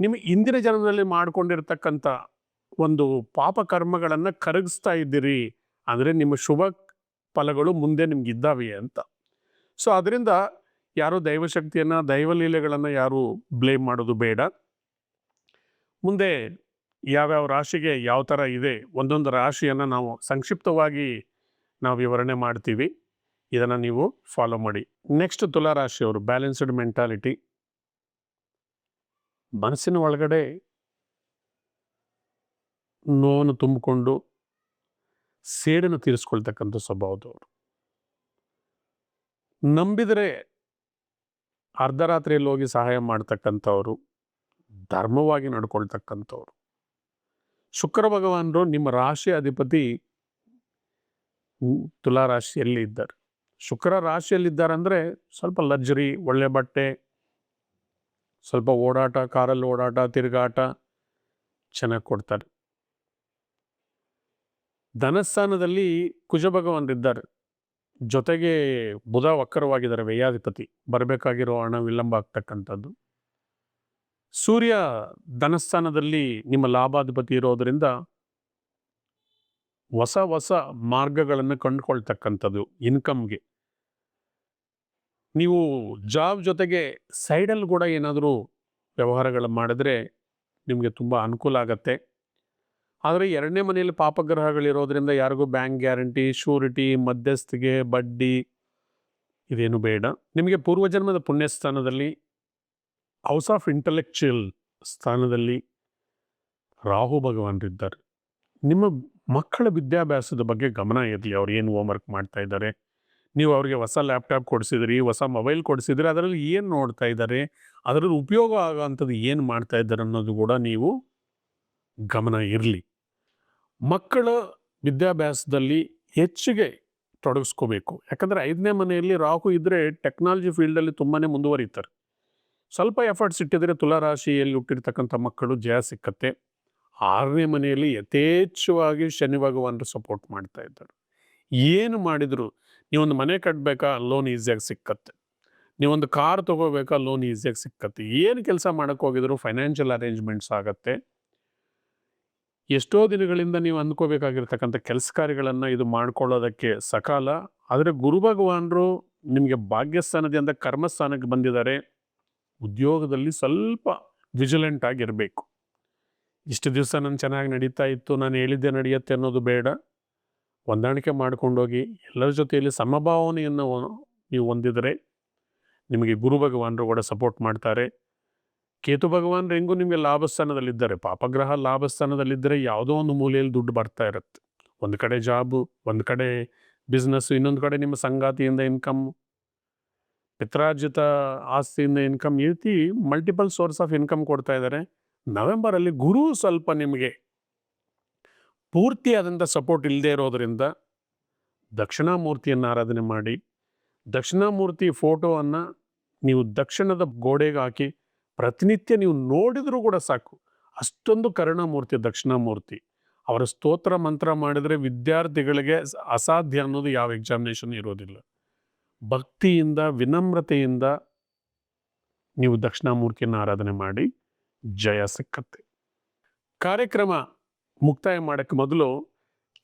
ನಿಮ್ಮ ಇಂದಿನ ಜನ್ಮದಲ್ಲಿ ಮಾಡಿಕೊಂಡಿರ್ತಕ್ಕಂಥ ಒಂದು ಪಾಪ ಕರ್ಮಗಳನ್ನು ಕರಗಿಸ್ತಾ ಇದ್ದೀರಿ. ಅಂದರೆ ನಿಮ್ಮ ಶುಭ ಫಲಗಳು ಮುಂದೆ ನಿಮ್ಗೆ ಇದ್ದಾವೆ ಅಂತ. ಸೊ ಅದರಿಂದ ಯಾರು ದೈವಶಕ್ತಿಯನ್ನು ದೈವಲೀಲೆಗಳನ್ನು ಯಾರು ಬ್ಲೇಮ್ ಮಾಡೋದು ಬೇಡ. ಮುಂದೆ ಯಾವ್ಯಾವ ರಾಶಿಗೆ ಯಾವ ಥರ ಇದೆ, ಒಂದೊಂದು ರಾಶಿಯನ್ನು ನಾವು ಸಂಕ್ಷಿಪ್ತವಾಗಿ ನಾವು ವಿವರಣೆ ಮಾಡ್ತೀವಿ. ಇದನ್ನು ನೀವು ಫಾಲೋ ಮಾಡಿ. ನೆಕ್ಸ್ಟ್ ತುಲಾ ರಾಶಿಯವರು ಬ್ಯಾಲೆನ್ಸ್ಡ್ ಮೆಂಟಾಲಿಟಿ ಮನಸ್ಸಿನ ಒಳಗಡೆ ನೋವನ್ನು ತುಂಬಿಕೊಂಡು ಸೇಡನ್ನು ತೀರಿಸ್ಕೊಳ್ತಕ್ಕಂಥ ಸ್ವಭಾವದವರು. ನಂಬಿದರೆ ಅರ್ಧರಾತ್ರಿಯಲ್ಲಿ ಹೋಗಿ ಸಹಾಯ ಮಾಡ್ತಕ್ಕಂಥವ್ರು, ಧರ್ಮವಾಗಿ ನಡ್ಕೊಳ್ತಕ್ಕಂಥವ್ರು. ಶುಕ್ರ ಭಗವಾನರು ನಿಮ್ಮ ರಾಶಿ ಅಧಿಪತಿ ತುಲಾ ರಾಶಿಯಲ್ಲಿ ಇದ್ದಾರೆ. ಶುಕ್ರ ರಾಶಿಯಲ್ಲಿದ್ದಾರೆ ಅಂದರೆ ಸ್ವಲ್ಪ ಲಗ್ಜರಿ, ಒಳ್ಳೆ ಬಟ್ಟೆ ಸ್ವಲ್ಪ ಓಡಾಟ, ಕಾರಲ್ಲಿ ಓಡಾಟ, ತಿರುಗಾಟ ಚೆನ್ನಾಗಿ ಕೊಡ್ತಾರೆ. ಧನಸ್ಥಾನದಲ್ಲಿ ಕುಜ ಇದ್ದಾರೆ. ಜೊತೆಗೆ ಬುಧ ವಕ್ರವಾಗಿದ್ದಾರೆ ವ್ಯಯಾಧಿಪತಿ. ಬರಬೇಕಾಗಿರೋ ಹಣ ವಿಳಂಬ ಆಗ್ತಕ್ಕಂಥದ್ದು. ಸೂರ್ಯ ಧನಸ್ಥಾನದಲ್ಲಿ ನಿಮ್ಮ ಲಾಭಾಧಿಪತಿ ಇರೋದರಿಂದ ಹೊಸ ಹೊಸ ಮಾರ್ಗಗಳನ್ನು ಕಂಡುಕೊಳ್ತಕ್ಕಂಥದ್ದು ಇನ್ಕಮ್ಗೆ ನೀವು ಜಾಬ್ ಜೊತೆಗೆ ಸೈಡಲ್ಲಿ ಕೂಡ ಏನಾದರೂ ವ್ಯವಹಾರಗಳು ಮಾಡಿದ್ರೆ ನಿಮಗೆ ತುಂಬ ಅನುಕೂಲ ಆಗತ್ತೆ. ಆದರೆ ಎರಡನೇ ಮನೆಯಲ್ಲಿ ಪಾಪಗ್ರಹಗಳಿರೋದ್ರಿಂದ ಯಾರಿಗೂ ಬ್ಯಾಂಕ್ ಗ್ಯಾರಂಟಿ ಶೂರಿಟಿ ಮಧ್ಯಸ್ಥಿಗೆ ಬಡ್ಡಿ ಇದೇನು ಬೇಡ. ನಿಮಗೆ ಪೂರ್ವಜನ್ಮದ ಪುಣ್ಯಸ್ಥಾನದಲ್ಲಿ, ಹೌಸ್ ಆಫ್ ಇಂಟಲೆಕ್ಚುಯಲ್ ಸ್ಥಾನದಲ್ಲಿ ರಾಹು ಭಗವಾನರಿದ್ದಾರೆ. ನಿಮ್ಮ ಮಕ್ಕಳ ವಿದ್ಯಾಭ್ಯಾಸದ ಬಗ್ಗೆ ಗಮನ ಇರಲಿ, ಅವ್ರು ಏನು ಹೋಮ್ವರ್ಕ್ ಮಾಡ್ತಾ ಇದ್ದಾರೆ. ನೀವು ಅವರಿಗೆ ಹೊಸ ಲ್ಯಾಪ್ಟಾಪ್ ಕೊಡಿಸಿದ್ರಿ, ಹೊಸ ಮೊಬೈಲ್ ಕೊಡಿಸಿದ್ರಿ, ಅದರಲ್ಲಿ ಏನು ನೋಡ್ತಾ ಇದ್ದಾರೆ? ಅದರಲ್ಲಿ ಉಪಯೋಗ ಆಗೋವಂಥದ್ದು ಏನು ಮಾಡ್ತಾ ಇದ್ದಾರೆ ಅನ್ನೋದು ಕೂಡ ನೀವು ಗಮನ ಇರಲಿ. ಮಕ್ಕಳ ವಿದ್ಯಾಭ್ಯಾಸದಲ್ಲಿ ಹೆಚ್ಚಿಗೆ ತೊಡಗಿಸ್ಕೋಬೇಕು. ಯಾಕಂದರೆ ಐದನೇ ಮನೆಯಲ್ಲಿ ರಾಹು ಇದ್ದರೆ ಟೆಕ್ನಾಲಜಿ ಫೀಲ್ಡಲ್ಲಿ ತುಂಬಾ ಮುಂದುವರಿತಾರೆ. ಸ್ವಲ್ಪ ಎಫರ್ಟ್ಸ್ ಇಟ್ಟಿದ್ರೆ ತುಲಾರಾಶಿಯಲ್ಲಿ ಹುಟ್ಟಿರ್ತಕ್ಕಂಥ ಮಕ್ಕಳು ಜಯ ಸಿಕ್ಕತ್ತೆ. ಆರನೇ ಮನೆಯಲ್ಲಿ ಯಥೇಚ್ಛವಾಗಿ ಶನಿ ಭಗವಾನರು ಸಪೋರ್ಟ್ ಮಾಡ್ತಾ ಇದ್ದಾರೆ. ಏನು ಮಾಡಿದ್ರು? ನೀವೊಂದು ಮನೆ ಕಟ್ಟಬೇಕಾ ಲೋನ್ ಈಸಿಯಾಗಿ ಸಿಕ್ಕತ್ತೆ. ನೀವೊಂದು ಕಾರ್ ತೊಗೋಬೇಕಾ? ಲೋನ್ ಈಸಿಯಾಗಿ ಸಿಕ್ಕತ್ತೆ. ಏನು ಕೆಲಸ ಮಾಡೋಕ್ಕೆ ಹೋಗಿದ್ರು? ಫೈನಾನ್ಷಿಯಲ್ ಅರೇಂಜ್ಮೆಂಟ್ಸ್ ಆಗತ್ತೆ. ಎಷ್ಟೋ ದಿನಗಳಿಂದ ನೀವು ಅಂದ್ಕೋಬೇಕಾಗಿರ್ತಕ್ಕಂಥ ಕೆಲಸ ಕಾರ್ಯಗಳನ್ನು ಇದು ಮಾಡ್ಕೊಳ್ಳೋದಕ್ಕೆ ಸಕಾಲ. ಆದರೆ ಗುರು ಭಗವಾನರು ನಿಮಗೆ ಭಾಗ್ಯಸ್ಥಾನದಿಂದ ಕರ್ಮಸ್ಥಾನಕ್ಕೆ ಬಂದಿದ್ದಾರೆ. ಉದ್ಯೋಗದಲ್ಲಿ ಸ್ವಲ್ಪ ವಿಜಿಲೆಂಟ್ ಆಗಿರಬೇಕು. ಇಷ್ಟು ದಿವಸ ನಾನು ಚೆನ್ನಾಗಿ ನಡೀತಾ ಇತ್ತು. ನಾನು ಹೇಳಿದ್ದೆ ನಡೆಯುತ್ತೆ ಅನ್ನೋದು ಬೇಡ. ಹೊಂದಾಣಿಕೆ ಮಾಡ್ಕೊಂಡೋಗಿ ಎಲ್ಲರ ಜೊತೆಯಲ್ಲಿ ಸಮಭಾವನೆಯನ್ನು ನೀವು ಹೊಂದಿದರೆ ನಿಮಗೆ ಗುರು ಭಗವಾನರು ಕೂಡ ಸಪೋರ್ಟ್ ಮಾಡ್ತಾರೆ. ಕೇತು ಭಗವಾನ್ ಹೆಂಗೂ ನಿಮಗೆ ಲಾಭಸ್ಥಾನದಲ್ಲಿದ್ದಾರೆ. ಪಾಪಗ್ರಹ ಲಾಭಸ್ಥಾನದಲ್ಲಿದ್ದರೆ ಯಾವುದೋ ಒಂದು ಮೂಲೆಯಲ್ಲಿ ದುಡ್ಡು ಬರ್ತಾ ಇರುತ್ತೆ. ಒಂದು ಕಡೆ ಜಾಬು ಒಂದು ಕಡೆ ಬಿಸ್ನೆಸ್ಸು ಇನ್ನೊಂದು ಕಡೆ ನಿಮ್ಮ ಸಂಗಾತಿಯಿಂದ ಇನ್ಕಮ್ ಪಿತ್ರಾರ್ಜಿತ ಆಸ್ತಿಯಿಂದ ಇನ್ಕಮ್ ಈ ರೀತಿ ಮಲ್ಟಿಪಲ್ ಸೋರ್ಸ್ ಆಫ್ ಇನ್ಕಮ್ ಕೊಡ್ತಾ ಇದ್ದಾರೆ. ನವೆಂಬರಲ್ಲಿ ಗುರು ಸ್ವಲ್ಪ ನಿಮಗೆ ಪೂರ್ತಿಯಾದಂಥ ಸಪೋರ್ಟ್ ಇಲ್ಲದೆ ಇರೋದರಿಂದ ದಕ್ಷಿಣಾಮೂರ್ತಿಯನ್ನು ಆರಾಧನೆ ಮಾಡಿ, ದಕ್ಷಿಣಾಮೂರ್ತಿ ಫೋಟೋವನ್ನು ನೀವು ದಕ್ಷಿಣದ ಗೋಡೆಗೆ ಹಾಕಿ ಪ್ರತಿನಿತ್ಯ ನೀವು ನೋಡಿದರೂ ಕೂಡ ಸಾಕು. ಅಷ್ಟೊಂದು ಕರುಣಾಮೂರ್ತಿ ದಕ್ಷಿಣಾಮೂರ್ತಿ. ಅವರ ಸ್ತೋತ್ರ, ಮಂತ್ರ ಮಾಡಿದರೆ ವಿದ್ಯಾರ್ಥಿಗಳಿಗೆ ಅಸಾಧ್ಯ ಅನ್ನೋದು ಯಾವ ಎಕ್ಸಾಮಿನೇಷನ್ ಇರೋದಿಲ್ಲ. ಭಕ್ತಿಯಿಂದ, ವಿನಮ್ರತೆಯಿಂದ ನೀವು ದಕ್ಷಿಣಾಮೂರ್ತಿಯನ್ನು ಆರಾಧನೆ ಮಾಡಿ, ಜಯ ಸಿಕ್ಕತ್ತೆ. ಕಾರ್ಯಕ್ರಮ ಮುಕ್ತಾಯ ಮಾಡೋಕ್ಕೆ ಮೊದಲು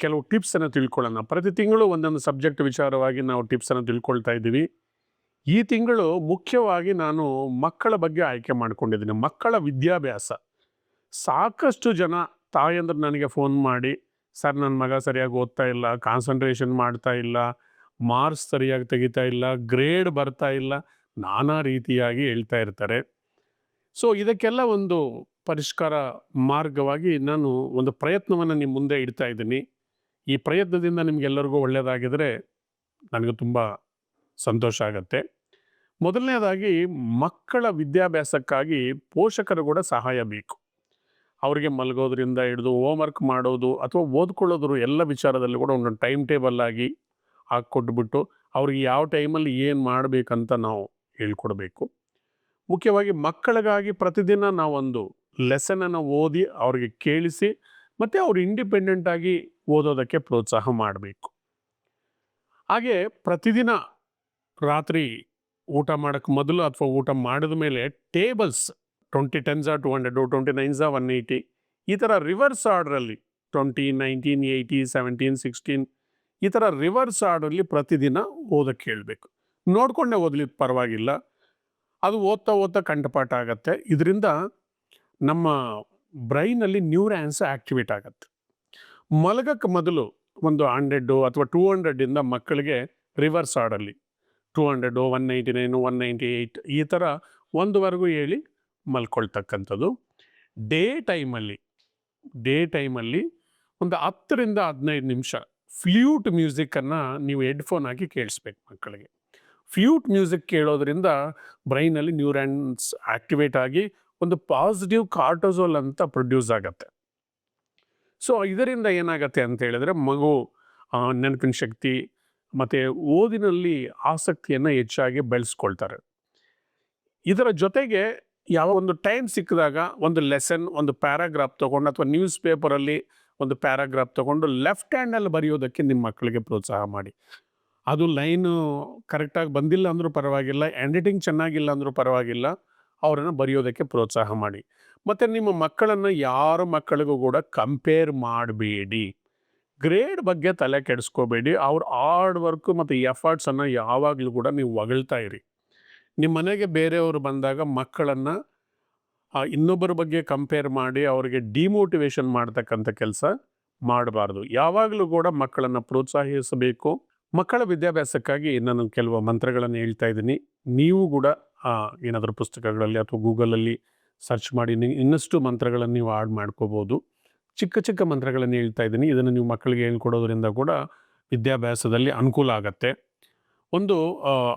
ಕೆಲವು ಟಿಪ್ಸನ್ನು ತಿಳ್ಕೊಳ್ಳೋಣ. ಪ್ರತಿ ತಿಂಗಳು ಒಂದೊಂದು ಸಬ್ಜೆಕ್ಟ್ ವಿಚಾರವಾಗಿ ನಾವು ಟಿಪ್ಸನ್ನು ತಿಳ್ಕೊಳ್ತಾ ಇದ್ದೀವಿ. ಈ ತಿಂಗಳು ಮುಖ್ಯವಾಗಿ ನಾನು ಮಕ್ಕಳ ಬಗ್ಗೆ ಆಯ್ಕೆ ಮಾಡಿಕೊಂಡಿದ್ದೀನಿ. ಮಕ್ಕಳ ವಿದ್ಯಾಭ್ಯಾಸ. ಸಾಕಷ್ಟು ಜನ ತಾಯಂದ್ರೆ ನನಗೆ ಫೋನ್ ಮಾಡಿ, ಸರ್ ನನ್ನ ಮಗ ಸರಿಯಾಗಿ ಓದ್ತಾ ಇಲ್ಲ ಕಾನ್ಸಂಟ್ರೇಷನ್ ಮಾಡ್ತಾ ಇಲ್ಲ ಮಾರ್ಕ್ಸ್ ಸರಿಯಾಗಿ ತೆಗಿತಾ ಇಲ್ಲ ಗ್ರೇಡ್ ಬರ್ತಾ ಇಲ್ಲ. ನಾನಾ ರೀತಿಯಾಗಿ ಹೇಳ್ತಾ ಇರ್ತಾರೆ. ಸೊ ಇದಕ್ಕೆಲ್ಲ ಒಂದು ಪರಿಷ್ಕಾರ ಮಾರ್ಗವಾಗಿ ನಾನು ಒಂದು ಪ್ರಯತ್ನವನ್ನು ನಿಮ್ಮ ಮುಂದೆ ಇಡ್ತಾ ಇದ್ದೀನಿ. ಈ ಪ್ರಯತ್ನದಿಂದ ನಿಮಗೆಲ್ಲರಿಗೂ ಒಳ್ಳೆಯದಾಗಿದ್ರೆ ನನಗೆ ತುಂಬ ಸಂತೋಷ ಆಗತ್ತೆ. ಮೊದಲನೇದಾಗಿ ಮಕ್ಕಳ ವಿದ್ಯಾಭ್ಯಾಸಕ್ಕಾಗಿ ಪೋಷಕರು ಕೂಡ ಸಹಾಯ ಬೇಕು. ಅವರಿಗೆ ಮಲಗೋದ್ರಿಂದ ಹಿಡಿದು ಹೋಮ್ವರ್ಕ್ ಮಾಡೋದು ಅಥವಾ ಓದ್ಕೊಳ್ಳೋದ್ರು ಎಲ್ಲ ವಿಚಾರದಲ್ಲಿ ಕೂಡ ಒಂದು ಟೈಮ್ ಟೇಬಲ್ ಆಗಿ ಹಾಕ್ಕೊಟ್ಬಿಟ್ಟು ಅವ್ರಿಗೆ ಯಾವ ಟೈಮಲ್ಲಿ ಏನು ಮಾಡಬೇಕಂತ ನಾವು ಹೇಳ್ಕೊಡ್ಬೇಕು. ಮುಖ್ಯವಾಗಿ ಮಕ್ಕಳಿಗಾಗಿ ಪ್ರತಿದಿನ ನಾವೊಂದು ಲೆಸನನ್ನು ಓದಿ ಅವ್ರಿಗೆ ಕೇಳಿಸಿ ಮತ್ತು ಅವ್ರು ಇಂಡಿಪೆಂಡೆಂಟಾಗಿ ಓದೋದಕ್ಕೆ ಪ್ರೋತ್ಸಾಹ ಮಾಡಬೇಕು. ಹಾಗೆ ಪ್ರತಿದಿನ ರಾತ್ರಿ ಊಟ ಮಾಡೋಕ್ಕೆ ಮೊದಲು ಅಥವಾ ಊಟ ಮಾಡಿದ ಮೇಲೆ tables twenty tens two hundred twenty nines one eighty ಈ ಥರ reverse ಆರ್ಡ್ರಲ್ಲಿ twenty nineteen eighty seventeen sixteen ಈ ಥರ ರಿವರ್ಸ್ ಆರ್ಡ್ರಲ್ಲಿ ಪ್ರತಿದಿನ ಓದಕ್ಕೆ ಹೇಳಬೇಕು ನೋಡಿಕೊಂಡೆ ಓದಲಿ ಪರವಾಗಿಲ್ಲ. ಅದು ಓದ್ತಾ ಓದ್ತಾ ಕಂಠಪಾಠ ಆಗುತ್ತೆ. ಇದರಿಂದ ನಮ್ಮ ಬ್ರೈನಲ್ಲಿ ನ್ಯೂರಾನ್ಸ್ ಆ್ಯಕ್ಟಿವೇಟ್ ಆಗುತ್ತೆ. ಮಲಗಕ್ಕೆ ಮೊದಲು ಒಂದು ಹಂಡ್ರೆಡ್ಡು ಅಥವಾ ಟೂ ಹಂಡ್ರೆಡ್ಡಿಂದ ಮಕ್ಕಳಿಗೆ reverse ಆರ್ಡಲ್ಲಿ two hundred, one ninety nine, one ninety eight ಈ ಥರ ಒಂದುವರೆಗೂ ಹೇಳಿ ಮಲ್ಕೊಳ್ತಕ್ಕಂಥದ್ದು. ಡೇ ಟೈಮಲ್ಲಿ ಡೇ ಟೈಮಲ್ಲಿ ಒಂದು ಹತ್ತರಿಂದ ಹದಿನೈದು ನಿಮಿಷ ಫ್ಲ್ಯೂಟ್ ಮ್ಯೂಸಿಕ್ಕನ್ನು ನೀವು ಹೆಡ್ಫೋನ್ ಹಾಕಿ ಕೇಳಿಸ್ಬೇಕು ಮಕ್ಕಳಿಗೆ. ಫ್ಲ್ಯೂಟ್ ಮ್ಯೂಸಿಕ್ ಕೇಳೋದ್ರಿಂದ ಬ್ರೈನಲ್ಲಿ ನ್ಯೂರಾನ್ಸ್ ಆ್ಯಕ್ಟಿವೇಟ್ ಆಗಿ ಒಂದು ಪಾಸಿಟಿವ್ ಕಾರ್ಟೋಸೋಲ್ ಅಂತ ಪ್ರೊಡ್ಯೂಸ್ ಆಗುತ್ತೆ. ಸೊ ಇದರಿಂದ ಏನಾಗತ್ತೆ ಅಂತ ಹೇಳಿದ್ರೆ ಮಗು ನೆನಪಿನ ಶಕ್ತಿ ಮತ್ತು ಓದಿನಲ್ಲಿ ಆಸಕ್ತಿಯನ್ನು ಹೆಚ್ಚಾಗಿ ಬೆಳೆಸ್ಕೊಳ್ತಾರೆ. ಇದರ ಜೊತೆಗೆ ಯಾವ ಒಂದು ಟೈಮ್ ಸಿಕ್ಕಿದಾಗ ಒಂದು ಲೆಸನ್ ಒಂದು ಪ್ಯಾರಾಗ್ರಾಫ್ ತೊಗೊಂಡು ಅಥವಾ ನ್ಯೂಸ್ ಪೇಪರಲ್ಲಿ ಒಂದು ಪ್ಯಾರಾಗ್ರಾಫ್ ತೊಗೊಂಡು ಲೆಫ್ಟ್ ಹ್ಯಾಂಡಲ್ಲಿ ಬರೆಯೋದಕ್ಕೆ ನಿಮ್ಮ ಮಕ್ಕಳಿಗೆ ಪ್ರೋತ್ಸಾಹ ಮಾಡಿ. ಅದು ಲೈನು ಕರೆಕ್ಟಾಗಿ ಬಂದಿಲ್ಲ ಅಂದರೂ ಪರವಾಗಿಲ್ಲ ಎಡಿಟಿಂಗ್ ಚೆನ್ನಾಗಿಲ್ಲ ಅಂದರೂ ಪರವಾಗಿಲ್ಲ. ಅವರನ್ನು ಬರೆಯೋದಕ್ಕೆ ಪ್ರೋತ್ಸಾಹ ಮಾಡಿ. ಮತ್ತು ನಿಮ್ಮ ಮಕ್ಕಳನ್ನು ಯಾರ ಮಕ್ಕಳಿಗೂ ಕೂಡ ಕಂಪೇರ್ ಮಾಡಬೇಡಿ. ಗ್ರೇಡ್ ಬಗ್ಗೆ ತಲೆ ಕೆಡಿಸ್ಕೋಬೇಡಿ. ಅವ್ರ ಹಾರ್ಡ್ ವರ್ಕು ಮತ್ತು ಎಫರ್ಟ್ಸನ್ನು ಯಾವಾಗಲೂ ಕೂಡ ನೀವು ಹೊಗಳ್ತಾ ಇರಿ. ನಿಮ್ಮ ಮನೆಗೆ ಬೇರೆಯವರು ಬಂದಾಗ ಮಕ್ಕಳನ್ನು ಇನ್ನೊಬ್ಬರ ಬಗ್ಗೆ ಕಂಪೇರ್ ಮಾಡಿ ಅವರಿಗೆ ಡಿಮೋಟಿವೇಶನ್ ಮಾಡ್ತಕ್ಕಂಥ ಕೆಲಸ ಮಾಡಬಾರ್ದು. ಯಾವಾಗಲೂ ಕೂಡ ಮಕ್ಕಳನ್ನು ಪ್ರೋತ್ಸಾಹಿಸಬೇಕು. ಮಕ್ಕಳ ವಿದ್ಯಾಭ್ಯಾಸಕ್ಕಾಗಿ ನಾನು ಕೆಲವು ಮಂತ್ರಗಳನ್ನು ಹೇಳ್ತಾ ಇದ್ದೀನಿ. ನೀವು ಕೂಡ ಏನಾದರೂ ಪುಸ್ತಕಗಳಲ್ಲಿ ಅಥವಾ ಗೂಗಲಲ್ಲಿ ಸರ್ಚ್ ಮಾಡಿ ಇನ್ನಷ್ಟು ಮಂತ್ರಗಳನ್ನು ನೀವು ಆಡ್ ಮಾಡ್ಕೋಬೋದು. ಚಿಕ್ಕ ಚಿಕ್ಕ ಮಂತ್ರಗಳನ್ನು ಹೇಳ್ತಾ ಇದ್ದೀನಿ. ಇದನ್ನು ನೀವು ಮಕ್ಕಳಿಗೆ ಹೇಳ್ಕೊಡೋದ್ರಿಂದ ಕೂಡ ವಿದ್ಯಾಭ್ಯಾಸದಲ್ಲಿ ಅನುಕೂಲ ಆಗತ್ತೆ. ಒಂದು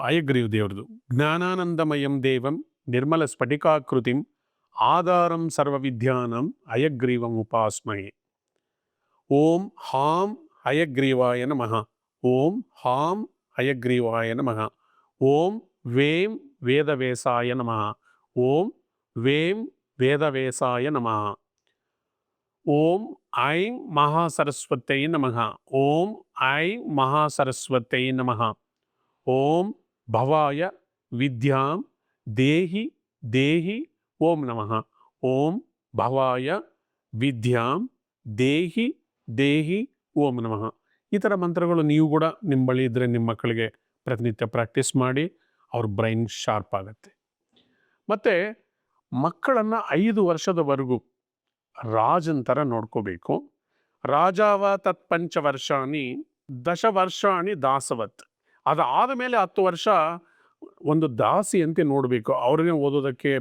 ಅಯಗ್ರೀವ್ ದೇವ್ರದ್ದು ಜ್ಞಾನಾನಂದಮಯಂ ದೇವಂ ನಿರ್ಮಲ ಸ್ಫಟಿಕಾಕೃತಿಂ ಆಧಾರಂ ಸರ್ವವಿದ್ಯಾನಂ ಅಯಗ್ರೀವಂ ಉಪಾಸ್ಮಯಿ ಓಂ ಹಾಂ ಅಯಗ್ರೀವಾಯ ನಮಃ. ಓಂ ಹಾಂ ಅಯಗ್ರೀವಾಯ ನಮಃ. ಓಂ ವೇಂ ವೇದವೇಸಾಯ ನಮಃ ಓಂ ವೇಂ ವೇದವೇಸಾಯ ನಮಃ ಓಂ ಐಂ ಮಹಾಸರಸ್ವತೈ ನಮಃ ಓಂ ಐಂ ಮಹಾಸರಸ್ವತೈ ನಮಃ ಓಂ ಭವಾಯ ವಿದ್ಯಾಂ ದೇಹಿ ದೇಹಿ ಓಂ ನಮಃ ಓಂ ಭವಾಯ ವಿದ್ಯಾಂ ದೇಹಿ ದೇಹಿ ಓಂ ನಮಃ ಈ ಥರ ಮಂತ್ರಗಳು ನೀವು ಕೂಡ ನಿಮ್ಮ ಬಳಿ ಇದ್ದರೆ ನಿಮ್ಮ ಮಕ್ಕಳಿಗೆ ಪ್ರತಿನಿತ್ಯ ಪ್ರಾಕ್ಟೀಸ್ ಮಾಡಿ. ಅವ್ರ ಬ್ರೈನ್ ಶಾರ್ಪ್ ಆಗುತ್ತೆ. ಮತ್ತು ಮಕ್ಕಳನ್ನು ಐದು ವರ್ಷದವರೆಗೂ ರಾಜನ ಥರ ನೋಡ್ಕೋಬೇಕು. ರಾಜಾವ ತತ್ ಪಂಚ ವರ್ಷಾನಿ ದಶ ವರ್ಷಾಣಿ ದಾಸವತ್. ಅದಾದ ಮೇಲೆ ಹತ್ತು ವರ್ಷ ಒಂದು ದಾಸಿಯಂತೆ ನೋಡಬೇಕು. ಅವ್ರನ್ನೇ ಓದೋದಕ್ಕೆ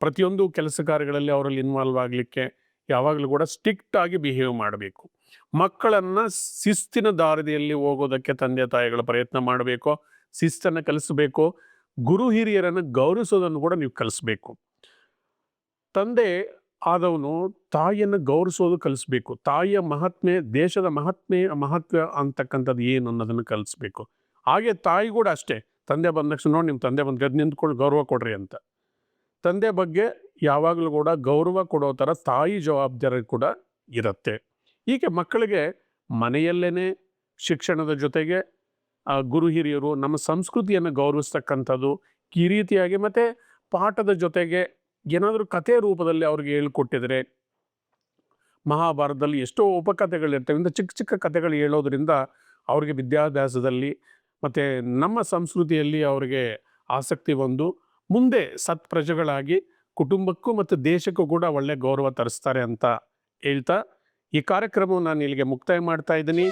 ಪ್ರತಿಯೊಂದು ಕೆಲಸ ಕಾರ್ಯಗಳಲ್ಲಿ ಅವರಲ್ಲಿ ಇನ್ವಾಲ್ವ್ ಆಗಲಿಕ್ಕೆ ಯಾವಾಗಲೂ ಕೂಡ ಸ್ಟ್ರಿಕ್ಟ್ ಆಗಿ ಬಿಹೇವ್ ಮಾಡಬೇಕು. ಮಕ್ಕಳನ್ನು ಶಿಸ್ತಿನ ದಾರಿಯಲ್ಲಿ ಹೋಗೋದಕ್ಕೆ ತಂದೆ ತಾಯಿಗಳ ಪ್ರಯತ್ನ ಮಾಡಬೇಕು ಶಿಸ್ತನ್ನು ಕಲಿಸಬೇಕು. ಗುರು ಹಿರಿಯರನ್ನು ಗೌರವಿಸೋದನ್ನು ಕೂಡ ನೀವು ಕಲಿಸ್ಬೇಕು. ತಂದೆ ಆದವನು ತಾಯಿಯನ್ನು ಗೌರವಿಸೋದು ಕಲಿಸ್ಬೇಕು. ತಾಯಿಯ ಮಹಾತ್ಮೆ, ದೇಶದ ಮಹಾತ್ಮೆ, ಮಹತ್ವ ಅಂತಕ್ಕಂಥದ್ದು ಏನು ಅನ್ನೋದನ್ನು ಕಲಿಸ್ಬೇಕು. ಹಾಗೆ ತಾಯಿ ಕೂಡ ಅಷ್ಟೇ. ತಂದೆ ಬಂದ ತಕ್ಷಣ ನೋಡಿ ನಿಮ್ಮ ತಂದೆ ಬಂದು ಗದ್ದು ನಿಂತ್ಕೊಂಡು ಗೌರವ ಕೊಡ್ರಿ ಅಂತ. ತಂದೆ ಬಗ್ಗೆ ಯಾವಾಗಲೂ ಕೂಡ ಗೌರವ ಕೊಡೋ ಥರ ತಾಯಿ ಜವಾಬ್ದಾರಿ ಕೂಡ ಇರುತ್ತೆ. ಹೀಗೆ ಮಕ್ಕಳಿಗೆ ಮನೆಯಲ್ಲೇ ಶಿಕ್ಷಣದ ಜೊತೆಗೆ ಗುರು ಹಿರಿಯರು ನಮ್ಮ ಸಂಸ್ಕೃತಿಯನ್ನು ಗೌರವಿಸ್ತಕ್ಕಂಥದ್ದು ಈ ರೀತಿಯಾಗಿ ಮತ್ತು ಪಾಠದ ಜೊತೆಗೆ ಏನಾದರೂ ಕಥೆ ರೂಪದಲ್ಲಿ ಅವ್ರಿಗೆ ಹೇಳ್ಕೊಟ್ಟಿದರೆ ಮಹಾಭಾರತದಲ್ಲಿ ಎಷ್ಟೋ ಉಪಕಥೆಗಳಿರ್ತವೆ. ಇಂಥ ಚಿಕ್ಕ ಚಿಕ್ಕ ಕಥೆಗಳು ಹೇಳೋದ್ರಿಂದ ಅವ್ರಿಗೆ ವಿದ್ಯಾಭ್ಯಾಸದಲ್ಲಿ ಮತ್ತು ನಮ್ಮ ಸಂಸ್ಕೃತಿಯಲ್ಲಿ ಅವರಿಗೆ ಆಸಕ್ತಿ ಬಂದು ಮುಂದೆ ಸತ್ ಪ್ರಜೆಗಳಾಗಿ ಕುಟುಂಬಕ್ಕೂ ಮತ್ತು ದೇಶಕ್ಕೂ ಕೂಡ ಒಳ್ಳೆ ಗೌರವ ತರಿಸ್ತಾರೆ ಅಂತ ಹೇಳ್ತಾ ಈ ಕಾರ್ಯಕ್ರಮವನ್ನು ನಾನು ಇಲ್ಲಿಗೆ ಮುಕ್ತಾಯ ಮಾಡ್ತಾ ಇದ್ದೀನಿ.